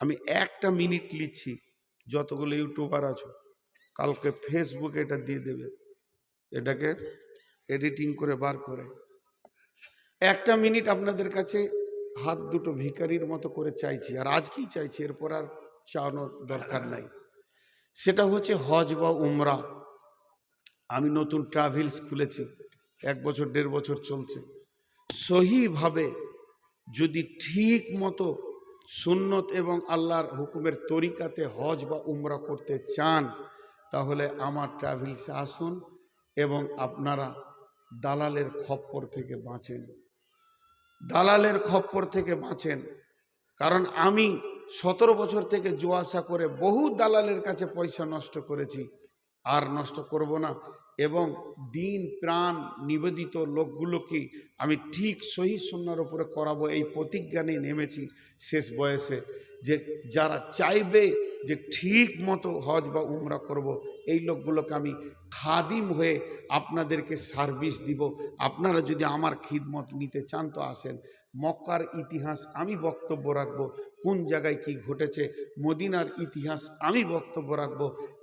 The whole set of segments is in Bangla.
আমি একটা মিনিট লিখছি, যতগুলো ইউটিউবার আছো, কালকে ফেসবুকে এটা দিয়ে দেবে। এটাকে এডিটিং করে বার করে। একটা মিনিট আপনাদের কাছে হাত দুটো ভিখারির মতো করে চাইছি, আর আজকেই চাইছি, এরপর আর চাওয়ানোর দরকার নাই। সেটা হচ্ছে হজ বা উমরা। আমি নতুন ট্রাভেলস খুলেছি, এক বছর, দেড় বছর চলছে। সহিভাবে যদি ঠিক মতো সুন্নত এবং আল্লাহর হুকুমের তরিকাতে হজ বা উমরা করতে চান, তাহলে আমার ট্রাভেলসে আসুন এবং আপনারা দালালের খপ্পর থেকে বাঁচেন। দালালের খপ্পর থেকে বাঁচেন। কারণ আমি সতেরো বছর থেকে জোয়াশা করে বহু দালালের কাছে পয়সা নষ্ট করেছি। আর নষ্ট করব না। এবং দিন প্রাণ নিবেদিত লোকগুলোকে আমি ঠিক সহি সন্ন্যার উপরে করাবো, এই প্রতিজ্ঞা নিয়ে নেমেছি শেষ বয়সে যে যারা চাইবে যে ঠিক মতো হজ বা উমরা করব, এই লোকগুলোকে আমি খাদিম হয়ে আপনাদেরকে সার্ভিস দিব। আপনারা যদি আমার খিদমত নিতে চান তো আসেন। মক্কার ইতিহাস আমি বক্তব্য রাখব, কোন জায়গায় কি ঘটেছে, মদিনার ইতিহাস আমি বক্তব্য রাখব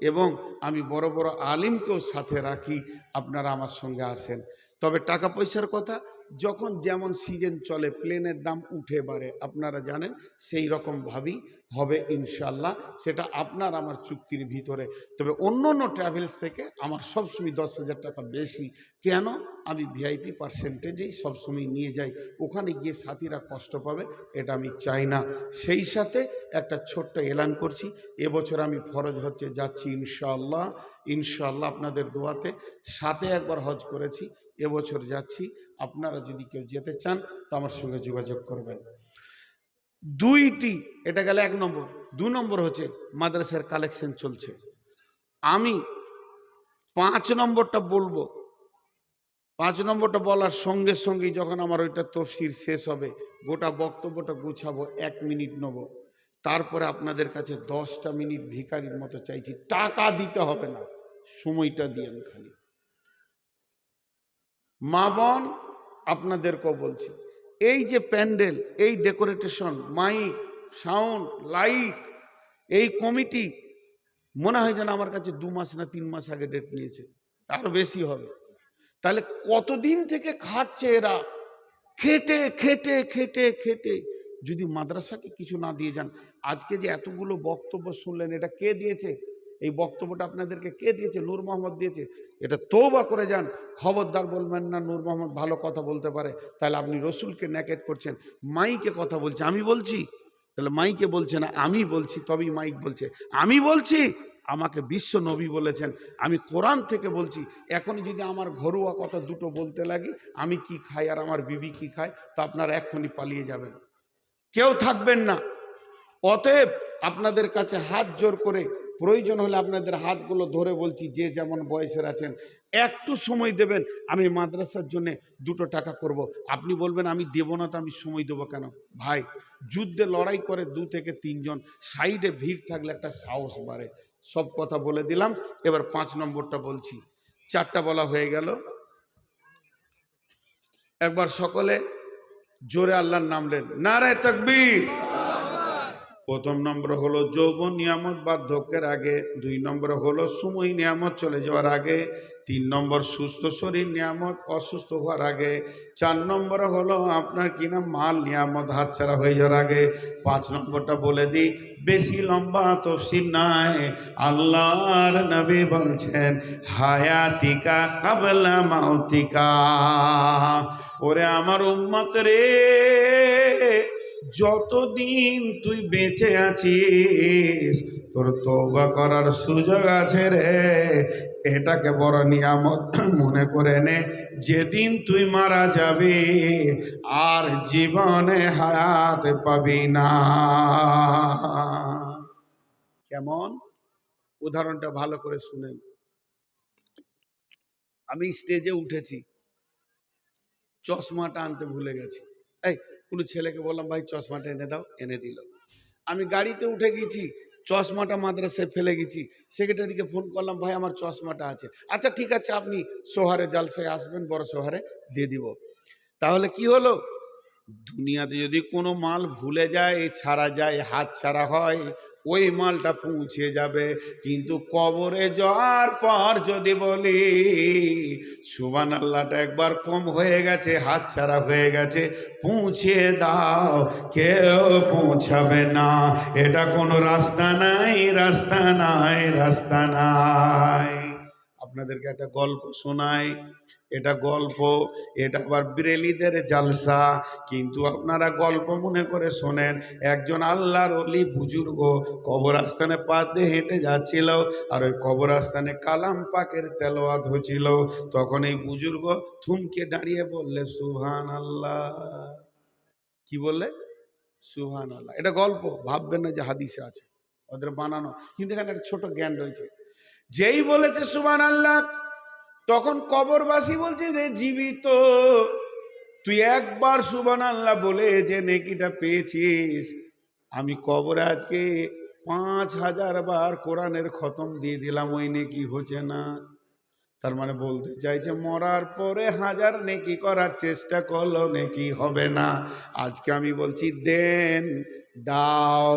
এবং আমি বড় বড় আলিমকেও সাথে রাখি, আপনারা আমার সঙ্গে আসেন তবে টাকা পয়সার কথা, যখন যেমন সিজন চলে প্লেনের দাম উঠে বাড়ে, আপনারা জানেন, সেই রকমভাবেই হবে ইনশাল্লাহ সেটা আপনার আমার চুক্তির ভিতরে। তবে অন্য অন্য ট্রাভেলস থেকে আমার সবসময় দশ হাজার টাকা বেশি। কেন? আমি ভিআইপি পার্সেন্টেজেই সবসময় নিয়ে যাই। ওখানে গিয়ে সাথীরা কষ্ট পাবে, এটা আমি চাই না। সেই সাথে একটা ছোট্ট এলান করছি। এবছর আমি ফরজ হচ্ছে যাচ্ছি ইনশাআল্লাহ। ইনশাআল্লাহ আপনাদের দোয়াতে সাথে একবার হজ করেছি। এবছর যাচ্ছি। আপনারা যদি কেউ যেতে চান, তো আমার সঙ্গে যোগাযোগ করবেন। দুইটি, এটা গেলে এক নম্বর। দু নম্বর হচ্ছে মাদ্রাসার কালেকশন চলছে। আমি পাঁচ নম্বরটা বলব। পাঁচ নম্বরটা বলার সঙ্গে সঙ্গেই যখন আমার ওইটা তফসির শেষ হবে, গোটা বক্তব্যটা গুছাবো, এক মিনিট নেব। তারপরে আপনাদের কাছে দশটা মিনিট ভিখারির মতো চাইছি। টাকা দিতে হবে না, সময়টা দিয়েন খালি। মা বোন, আপনাদেরকেও বলছি এই যে প্যান্ডেল, এই ডেকোরেটেশন, মাইক, সাউন্ড, লাইট, এই কমিটি, মনে হয় যেন আমার কাছে দু মাস না তিন মাস আগে ডেট নিয়েছে আরও বেশি হবে। তাহলে কতদিন থেকে খাটছে এরা? খেটে খেটে খেটে খেটে। যদি মাদ্রাসাকে কিছু না দিয়ে যান, আজকে যে এতগুলো বক্তব্য শুনলেন, এটা কে দিয়েছে? এই বক্তব্যটা আপনাদেরকে কে দিয়েছে? নূর মোহাম্মদ দিয়েছে। এটা তৌবা করে যান। খবরদার বলবেন না, নূর মোহাম্মদ ভালো কথা বলতে পারে। তাহলে আপনি রসুলকে ন্যাকেট করছেন, মাইকে কথা বলছে। আমি বলছি? তাহলে মাইকে বলছে না, আমি বলছি, তবেই মাইক বলছে। আমি বলছি? আমাকে বিশ্ব নবী বলেছেন। আমি কোরআন থেকে বলছি। এখন যদি আমার ঘরোয়া কথা দুটো বলতে লাগি, আমি কি খাই আর আমার বিবি কি খায়, তো আপনারা এক্ষুনি পালিয়ে যাবেন। কেউ থাকবেন না। অতএব আপনাদের কাছে হাত জোর করে প্রয়োজন হলে আপনাদের হাতগুলো ধরে বলছি, যে যেমন বয়সের আছেন, একটু সময় দেবেন, আমি মাদ্রাসার জন্য দুটো টাকা করব। আপনি বলবেন, আমি দেবো না তো আমি সময় দেবো কেন? ভাই, যুদ্ধে লড়াই করে দু থেকে তিনজন, সাইডে ভিড় থাকলে একটা সাহস বাড়ে। সব কথা বলে দিলাম, এবার পাঁচ নম্বরটা বলছি। চারটা বলা হয়ে গেল। একবার সকলে জোরে আল্লাহর নাম নেন। নারায় তকবীর। প্রথম নম্বর হলো যৌবন নিয়ামত বার্ধক্যের আগে, দুই নম্বর হলো সময় নিয়ামত চলে যাওয়ার আগে, তিন নম্বর সুস্থ শরীর নিয়ামত, অসুস্থ হওয়ার আগে, চার নম্বর হলো আপনার কিনা মাল নিয়ামত হাতছাড়া হয়ে যাওয়ার আগে, পাঁচ নম্বরটা বলে দিই, বেশি লম্বা তফসিল নাই, আল্লাহর নবী বলছেন, হায়াতিকা কাবলা মাউতিকা। ওরে আমার উম্মত রে যতদিন তুই বেঁচে আছিস, তোর তৌবা করার সুযোগ আছে রে। এটাকে বড় নিয়ামত মনে করে নে, যেদিন তুই মারা যাবি, আর জীবনে হায়াত পাবি না। কেমন? উদাহরণটা ভালো করে শুনেন। আমি স্টেজে উঠেছি। চশমাটা আনতে ভুলে গেছি। এই কোনো ছেলেকে বললাম, ভাই, চশমাটা এনে দাও, এনে দিল। আমি গাড়িতে উঠে গেছি, চশমাটা মাদ্রাসায় ফেলে গেছি। সেক্রেটারিকে ফোন করলাম, ভাই, আমার চশমাটা আছে। আচ্ছা ঠিক আছে, আপনি সোহারে জালসায় আসবেন, বড় সোহারে দিয়ে দিব। তাহলে কি হলো? দুনিয়াতে যদি কোনো মাল ভুলে যায়, ছাড়া যায়, হাত ছাড়া হয়, ওই মালটা পৌঁছে যাবে। কিন্তু কবরে যাওয়ার পর যদি বলি সুবান আল্লাহটা একবার কম হয়ে গেছে, হাত ছাড়া হয়ে গেছে, পৌঁছে দাও, কেউ পৌঁছাবে না। এটা কোনো রাস্তা নাই রাস্তা নাই রাস্তা নাই। আপনাদেরকে একটা গল্প শোনাই। এটা গল্প, এটা আবার বিরেলিদের জালসা। কিন্তু আপনারা গল্প মনে করে শোনেন, একজন আল্লাহর অলি বুজুর্গ কবরস্থানে পা দিয়ে হেঁটে যাচ্ছিল আর ওই কবরস্থানে কালাম পাকের তেলোয়াত হচ্ছিল। তখন এই বুজুর্গ থুমকে দাঁড়িয়ে বললে সুহান আল্লাহ কি বললে? সুহান আল্লাহ এটা গল্প, ভাববেন না যে হাদিসে আছে। ওদের বানানো। কিন্তু এখানে একটা ছোট জ্ঞান রয়েছে। যেই বলেছে সুহান আল্লাহ তখন কবরবাসী বলছে, রে জীবিত, তুই একবার সুবান আল্লাহ বলে যে নেকিটা পেয়েছিস, আমি কবরে আজকে পাঁচ হাজার বার কোরআনের খতম দিয়ে দিলাম, ওই নেকি হচ্ছে না। তার মানে বলতে চাইছে, মরার পরে হাজার নেকি করার চেষ্টা করল, নেকি হবে না। আজকে আমি বলছি, দেন, দাও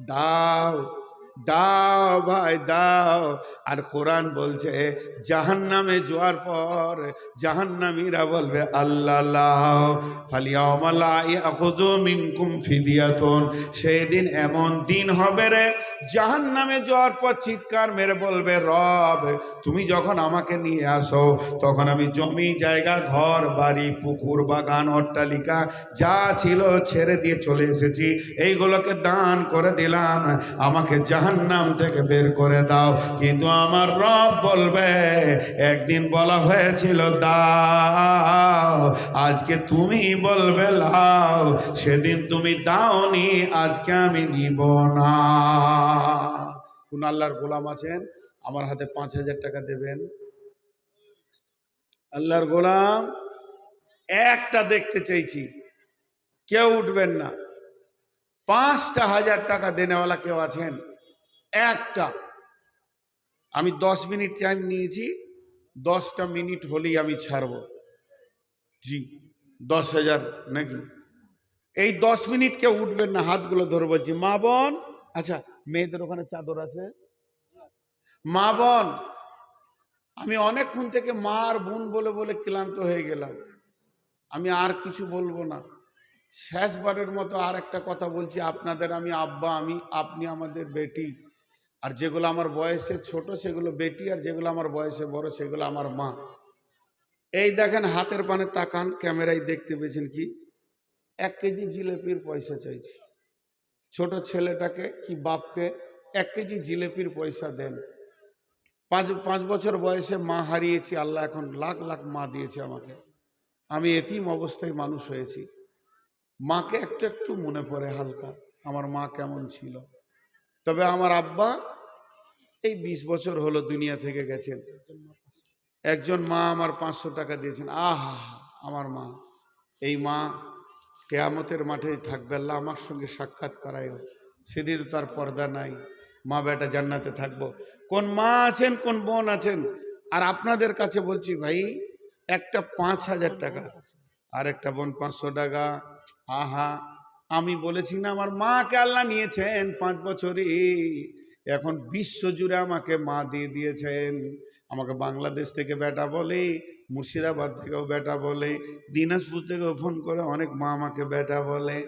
দাও দাও ভাই, দাও। আর কোরআন বলছে জাহান নামে যাওয়ার পর জাহান নামীরা বলবে, আল্লাহ মিনকুম ফিদিয়াতন। সেই দিন এমন দিন হবে রে জাহান নামে যাওয়ার পর চিৎকার মেরে বলবে, রব, তুমি যখন আমাকে নিয়ে আসো, তখন আমি জমি, জায়গা, ঘর, বাড়ি, পুকুর, বাগান, অট্টালিকা, যা ছিল ছেড়ে দিয়ে চলে এসেছি। এইগুলোকে দান করে দিলাম। আমাকে জাহান্নাম থেকে বের করে দাও। কিন্তু আমার রব বলবে, একদিন বলা হয়েছিল, দাও, আজকে তুমি বলবে, লাও, সেদিন তুমি দাওনি, আজকে আমি নিব না। কোন আল্লাহর গোলাম আছেন? আমার হাতে পাঁচ হাজার টাকা দেবেন। আল্লাহর গোলাম, একটা দেখতে চাইছি। কেউ উঠবেন না। পাঁচটা হাজার টাকা দেনেওয়ালা কেউ আছেন? একটা। আমি দশ মিনিট টাইম নিয়েছি। দশটা মিনিট হলেই আমি ছাড়ব। জি, দশ হাজার নাকি? এই দশ মিনিট কেউ উঠবেন না, হাতগুলো ধরে বলছি মা বোন আচ্ছা মেয়েদের ওখানে চাদর আছে? মা বোন, আমি অনেকক্ষণ থেকে মা আর বোন বলে বলে ক্লান্ত হয়ে গেলাম। আমি আর কিছু বলব না। শেষবারের মতো আর একটা কথা বলছি, আপনাদের আমি আব্বা, আমি, আপনি আমাদের বেটি। আর যেগুলো আমার বয়সে ছোট, সেগুলো বেটি, আর যেগুলো আমার বয়সে বড়, সেগুলো আমার মা। এই দেখেন, হাতের পানে তাকান, ক্যামেরায় দেখতে পেয়েছেন কি? এক কেজি জিলেপির পয়সা চাইছি। ছোট ছেলেটাকে কি বাপকে এক কেজি জিলেপির পয়সা দেন। পাঁচ পাঁচ বছর বয়সে মা হারিয়েছি, আল্লাহ এখন লাখ লাখ মা দিয়েছে আমাকে। আমি এতিম অবস্থায় মানুষ হয়েছি। মাকে একটু একটু মনে পড়ে হালকা, আমার মা কেমন ছিল। তবে আমার আব্বা এই বিশ বছর হলো দুনিয়া থেকে গেছেন। একজন মা আমার পাঁচশো টাকা দিয়েছেন। আহা, আমার মা, এই মা কেয়ামতের মাঠে থাকবে আল্লাহ, আমার সঙ্গে সাক্ষাৎ করায়ও। সেদিন তার পর্দা নাই। মা বেটা জান্নাতে থাকব। কোন মা আছেন, কোন বোন আছেন? আর আপনাদের কাছে বলছি ভাই, একটা পাঁচ হাজার টাকা, আর একটা বোন পাঁচশো টাকা। আহা, আমি বলেছি না, আমার মাকে আল্লাহ নিয়েছেন পাঁচ বছরই। এখন বিশ্ব জুড়ে আমাকে মা দিয়ে দিয়েছেন। আমাকে বাংলাদেশ থেকে বেটা বলে, মুর্শিদাবাদ থেকেও বেটা বলে, দিনাজপুর থেকেও ফোন করে, অনেক মা আমাকে বেটা বলে,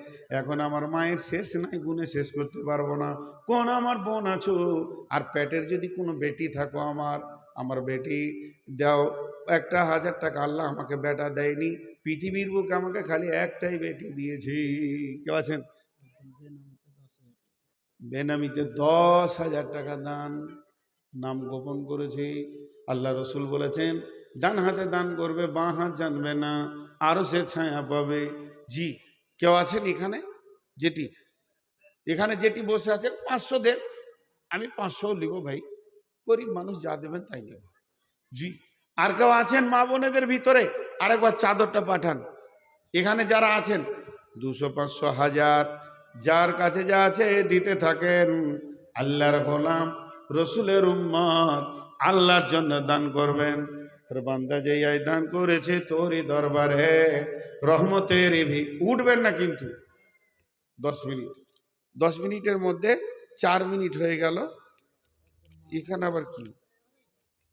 এখন আমার মায়ের শেষ নাই, গুণে শেষ করতে পারব না। কোন আমার বোন আছো? আর পেটের যদি কোনো বেটি থাকো আমার আমার বেটি দাও, একটা হাজার টাকা আল্লাহ আমাকে বেটা দেয়নি, পৃথিবীর বুকে আমাকে খালি একটাই বেটি দিয়েছি। কেউ আছেন? বেনামিতে দশ হাজার টাকা দান, নাম গোপন করেছি। আল্লাহ রসুল বলেছেন, ডান হাতে দান করবে, বাঁ হাত জানবে না আরও সে ছায়া পাবে। জি, কেউ আছেন এখানে? যেটি এখানে যেটি বসে আছেন, পাঁচশো দেন। আমি পাঁচশো লিব ভাই, গরিব মানুষ যা দেবেন তাই নেব। জি, আর কেউ আছেন মা বোনেদের ভিতরে? আরেকবার চাদরটা পাঠান। এখানে যারা আছেন, দুশো পাঁচশো হাজার, যার কাছে যা আছে দিতে থাকেন। আল্লাহর গোলাম, রসুলের উম্মত আল্লাহর জন্য দান করবেন। তোর বান্দা যেই আয় দান করেছে তোরই দরবারে রহমতের ভি উঠবেন না কিন্তু। দশ মিনিট। দশ মিনিটের মধ্যে চার মিনিট হয়ে গেল। এখানে আবার কি?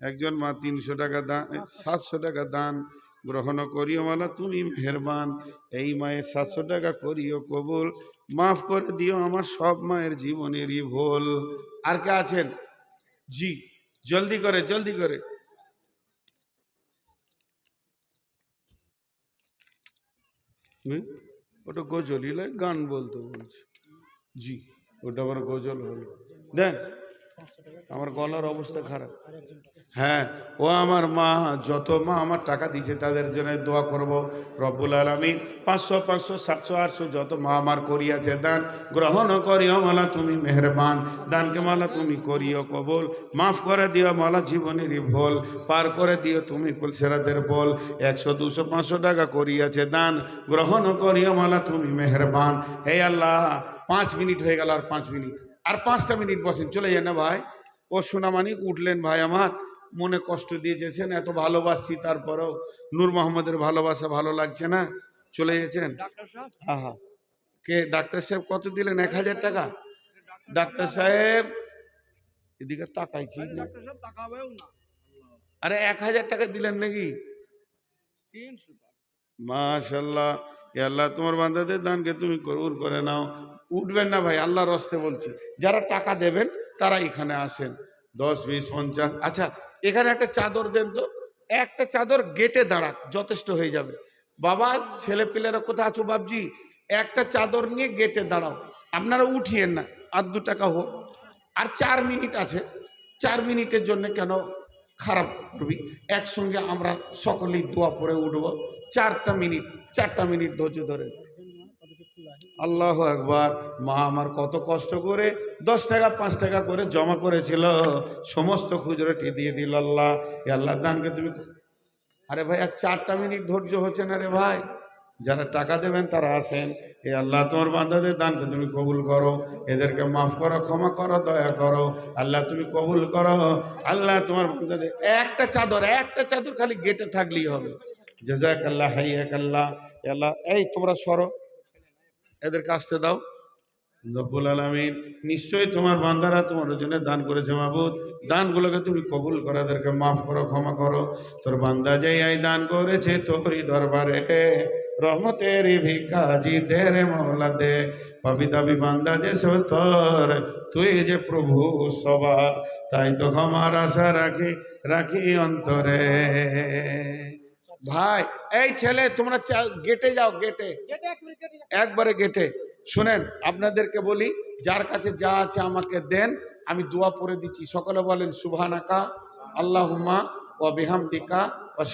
একজন মা তিনশো টাকা দান সাতশো টাকা দান গ্রহণ করিও মালা, তুমি মেহরবান। এই মায়ের সাতশো টাকা করিও কবুল। মাফ করে দিও আমার সব মায়ের জীবনেরই ভুল। আর কে আছেন? জি। জলদি করে জলদি করে? ওটা গজল ইলে গান বলতে বলছে। জি, ওটা আবার গজল হলো। দেন। আমার গলার অবস্থা খারাপ। হ্যাঁ ও আমার মা, যত মা আমার টাকা দিয়েছে তাদের জন্য দোয়া করব রব্বুল আলমী পাঁচশো পাঁচশো, সাতশো, আটশো যত মা আমার করিয়াছে দান গ্রহণ করিও মালা তুমি মেহরবান। দানকে মালা তুমি করিও কবল। মাফ করে দিও মালা জীবনেরই ভুল। পার করে দিও তুমি পুলসেরাদের বল। একশো, দুশো, পাঁচশো টাকা করিয়াছে দান গ্রহণ করিও মালা তুমি মেহরবান। হে আল্লাহ, পাঁচ মিনিট হয়ে গেল আর পাঁচ মিনিট। আর পাঁচটা মিনিট বসেন চলে যান না ভাই। ও সোনামানিক উঠলেন ভাই আমার। মনে কষ্ট দিয়ে যেছেন এত ভালোবাসছি তারপরেও নূর মোহাম্মদের ভালোবাসা ভালো লাগছে না? চলে গেছেন? হ্যাঁ হ্যাঁ। কে ডাক্তার সাহেব কত দিলেন? এক হাজার টাকা? ডাক্তার সাহেব? এদিকে তাকাইছি। আরে ডাক্তার সাহেব তাকাবেও আরে এক হাজার টাকা দিলেন নাকি? মাশাল্লাহ। আল্লাহ তোমার বান্দাদের দানকে তুমি করে নাও। উঠবেন না ভাই, আল্লাহর রস্তে বলছি। যারা টাকা দেবেন, তারা এখানে আসেন। দশ, বিশ, পঞ্চাশ আচ্ছা এখানে একটা চাদর দেন তো। একটা চাদর গেটে দাঁড়াক, যথেষ্ট হয়ে যাবে। বাবা ছেলে পিলেরা কোথায় আছো বাবজি একটা চাদর নিয়ে গেটে দাঁড়াও। আপনারা উঠিয়েন না, আর দু টাকা হোক। আর চার মিনিট আছে। চার মিনিটের জন্য কেন খারাপ করবি? একসঙ্গে আমরা সকলেই দোয়া পরে উঠবো। চারটা মিনিট চারটা মিনিট ধৈর্য ধরে আল্লাহ একবার মা আমার কত কষ্ট করে দশ টাকা, পাঁচ টাকা করে জমা করেছিল। সমস্ত খুচরোটি দিয়ে দিল আল্লাহ। এ আল্লাহ দানকে তুমি আরে ভাই, আর চারটা মিনিট ধৈর্য হচ্ছে না রে ভাই। যারা টাকা দেবেন তারা আসেন এ আল্লাহ, তোমার বান্দাদের দানকে তুমি কবুল করো। এদেরকে মাফ করো, ক্ষমা করো, দয়া করো। আল্লাহ, তুমি কবুল করো। আল্লাহ, তোমার বান্দাদের একটা চাদর একটা চাদর খালি গেটে থাকলেই হবে। জেজাক আল্লাহ হাইয়াক আল্লাহ আল্লাহ, এই তোমরা সরো। এদেরকে কাছতে দাও। রব্বুল আলমিন, নিশ্চয়ই তোমার বান্দারা তোমার জন্য দান করেছে মাহবুদ। দানগুলোকে তুমি কবুল করো, এদেরকে মাফ করো, ক্ষমা করো। তোর বান্দা যেই আই দান করেছে তোরই দরবারে রহমতের ভিকাজি দে রে মৌলা দে পাবি দাবি বান্দা যে তোর তুই যে প্রভু সবার। তাই তো ক্ষমার আশা রাখি রাখি অন্তরে। ভাই এই ছেলে তোমরা গেটে যাও গেটে একবারে গেটে শুনেন আপনাদেরকে বলি যার কাছে যা আছে আমাকে দেন আমি দোয়া পরে দিচ্ছি। সকলে বলেন সুভানাকা আল্লাহুম্মা ও বিহামদিকা ওয়া